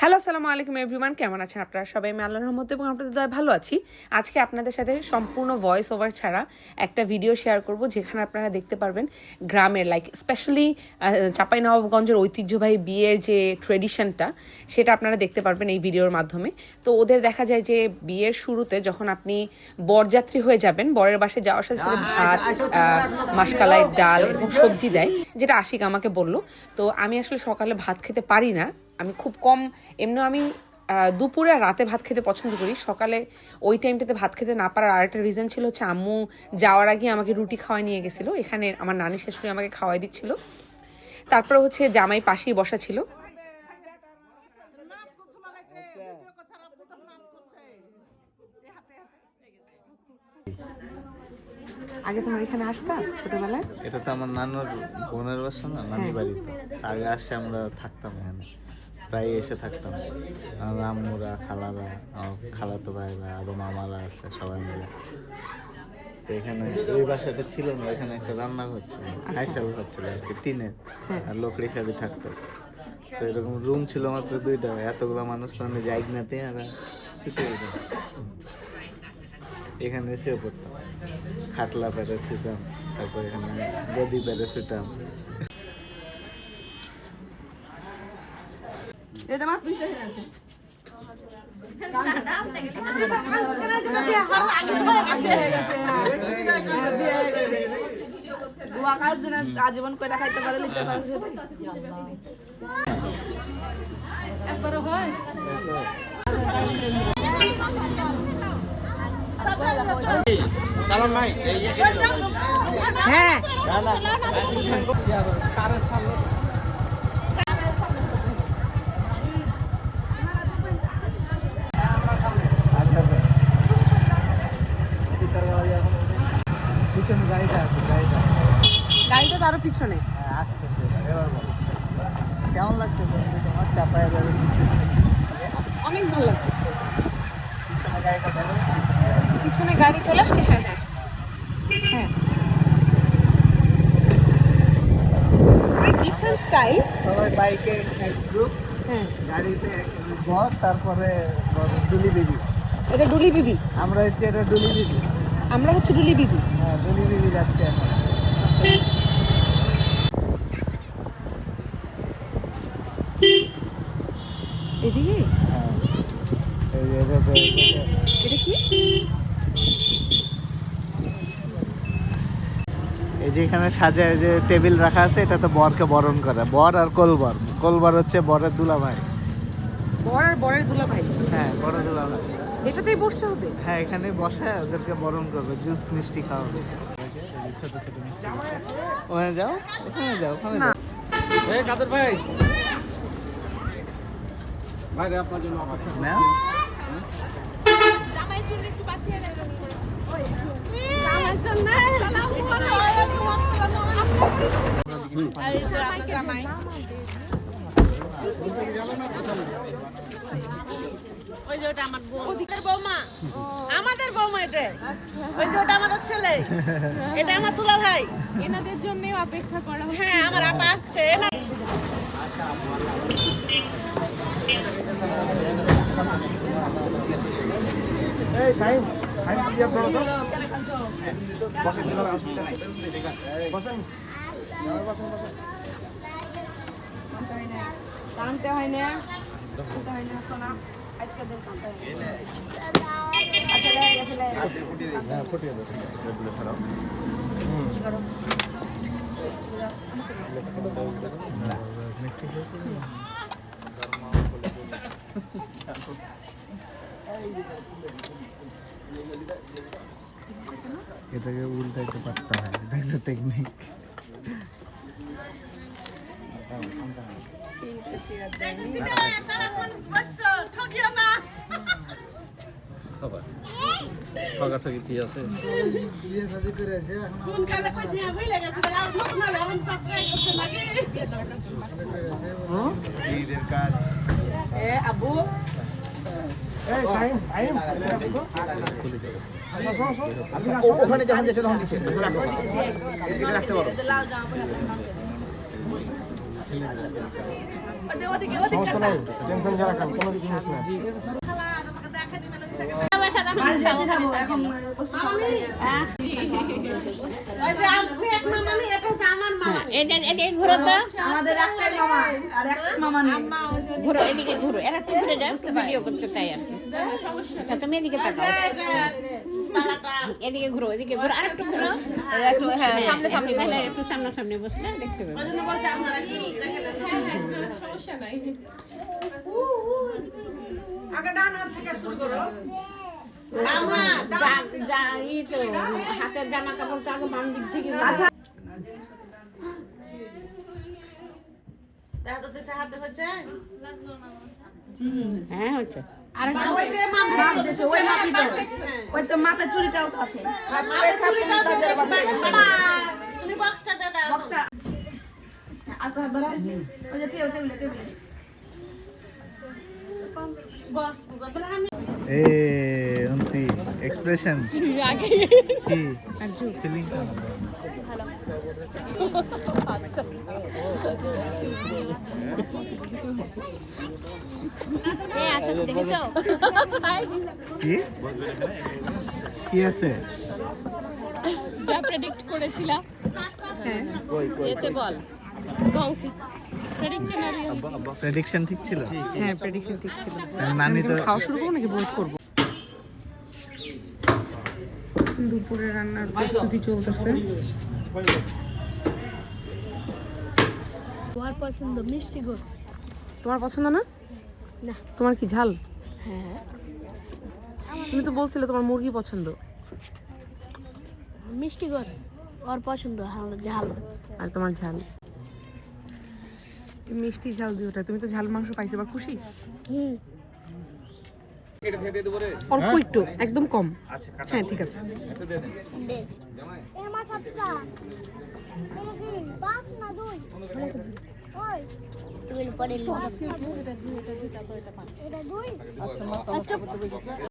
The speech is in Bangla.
হ্যালো আসসালামু আলাইকুম এভরিওয়ান কেমন আছেন আপনারা সবাই? আমি আল্লাহর রহমতে এবং আপনাদের দয়া ভালো আছি। আজকে আপনাদের সাথে সম্পূর্ণ ভয়েস ওভার ছাড়া একটা ভিডিও শেয়ার করব যেখানে আপনারা দেখতে পারবেন গ্রামের লাইক স্পেশালি চাঁপাইনবাবগঞ্জের ঐতিহ্যবাহী বিয়ের যে ট্রেডিশনটা সেটা আপনারা দেখতে পারবেন এই ভিডিওর মাধ্যমে। তো ওদের দেখা যায় যে বিয়ের শুরুতে যখন আপনি বরযাত্রী হয়ে যাবেন বরের বাসায় যাওয়ার সাথে সাথে ভাত আহ, মাসকালাই ডাল এরকম সবজি দেয় যেটা আশিক আমাকে বলল। তো আমি আসলে সকালে ভাত খেতে পারি না আমি খুব কম এমনি আমি দুপুরে আর রাতে ভাত খেতে পছন্দ করি। সকালে ওই টাইমটাতে ভাত খেতে না পারার আরেকটা রিজন ছিল হচ্ছে আম্মু যাওয়ার আগে আমাকে রুটি খাওয়াই নিয়ে গেছিল। এখানে আমার নানি শাশুড়ি আমাকে খাওয়াই দিচ্ছিল। তারপরে হচ্ছে জামাই পাশেই বসা ছিল। আগে তোমার এখানে আসতা ছোটবেলায়? এটা তো আমার নানুর বোনের বাসা না নানি বাড়িতে। আগে আসে আমরা থাকতাম এখানে। প্রায় এসে থাকতাম। আম্মুরা খালারা খালাতো ভাইরা আরও মামারা আছে সবাই মিলে। তো এখানে এই বাসাটা ছিল না এখানে একটা রান্না হচ্ছিল আইসাল হচ্ছিল আর কি টিনের আর লোকড়ি খাবি থাকতো তো এরকম রুম ছিল মাত্র দুইটা এতগুলো মানুষ তো আমি যাই নাতে আর যেতাম। এখানে এসেও পড়তাম। খাটলা পেরে শুতাম তারপর এখানে গদি পেরে শুতাম কার আজীবন কইরা খাইতে পারে লিখতে পারে। একবার হয়। হ্যাঁ আরও পিছনে। হ্যাঁ। কেমন লাগতেছে অনেক ভালো লাগতেছে পিছনে গাড়ি চলে আসছে? হ্যাঁ হ্যাঁ। হ্যাঁ। ডিফারেন্ট স্টাইল সবাই বাইকে এক গ্রুপ হ্যাঁ। গাড়িতে বস তারপরে ডুলি বিবি। এটা ডুলি বিবি। আমরা হচ্ছে এটা ডুলি বিবি। আমরা হচ্ছে ডুলি বিবি। হ্যাঁ ডুলি বিবি যাচ্ছে এখন। এদিকে? হ্যাঁ এই যে এভাবে এভাবে- এটা কি? এই যে এখানে সাজায় যে টেবিল রাখা আছে এটা তো বরকে বরণ করে। বর আর কোলবর। কোলবর হচ্ছে বরের দুলা ভাই বর আর বরের দুলা ভাই হ্যাঁ বড় দুলা ভাই এটাতেই বসতে হবে? হ্যাঁ এখানে বসে ওদেরকে বরণ করবে জুস মিষ্টি খাওয়াবে। ছোট ছোট মিষ্টি ওখানে যাও ওখানে যাও ওখানে যাও। এই কাদের ভাই? আপনার জন্য অপেক্ষা না ওই যে ওটা আমার বউ ওদের বৌমা? আমাদের বৌমা এটা। ওই যে ওটা আমাদের ছেলে। এটা আমার দুলা ভাই। এনাদের জন্য অপেক্ষা করা হ্যাঁ আমার আপা আসছে। এই সাইন সাইন কি আপনারা তো বসেন চলে অসুবিধা নাই বসেন। কানতে হয় না। কানতে হয় না সোনা। আজকে দিন কানতে হয় না। আচ্ছা হ্যাঁ ফুটিয়ে দেন রেগুলার ছাড়াও এটাকে উল্টাইতে পারতে হয় এটা একটা টেকনিক ঠকিও না খাবার থেকে কি আছে? ঈদের কাজ। এ আবু এই সাইন সাইন ওখানে যখন যেছে তখন দিচ্ছে লাল জামা সমস্যা নাই টেনশন ছাড়া কোনো কিছু না ঘুরো তো। আমাদের একটাই মামা আর এক মামা নেই ঘুরো এদিকে ঘুরো। এরা একটু ঘুরে যাও ভিডিও করছ তাই আর কি। তুমি এদিকে এদিকে ঘুরো এদিকে ঘুরো। আর একটু ঘুরো একটু হ্যাঁ সামনে সামনে তাহলে একটু সামনে সামনে বসলে দেখতে পাবে। সমস্যা নাই। মামা যা- যা- ই তো, হাতের জামা কাপড় আগে বাম ওই ওই মাপের চুরিটাও তো আছে বক্সটা দে বক্সটা এ অন্তি এক্সপ্রেশন কি? ফিলিং কি? কি আছে? যা প্রেডিক্ট করেছিলাম। এতে বল। প্রেডিকশন ঠিক ছিল? হ্যাঁ প্রেডিকশন ঠিক ছিল। নানি তো খাওয়া শুরু করব নাকি করব? দুপুরে রান্নার প্রস্তুতি চলতেছে। তোমার পছন্দ মিষ্টি গোস? তোমার পছন্দ না? না। তোমার কি ঝাল? হ্যাঁ। তুমি তো বলছিলে তোমার মুরগি পছন্দ। মিষ্টি গোস ওর পছন্দ ঝাল। আর তোমার ঝাল? মিষ্টি ঝাল দুটোটা তুমি তো ঝাল মাংস পাইছো বা খুশি? অল্প একটু একদম কম। হ্যাঁ ঠিক আছে। আমার সাতটা পাঁচ না দুই? ওই। তুমি পরে এটা দুই। আচ্ছা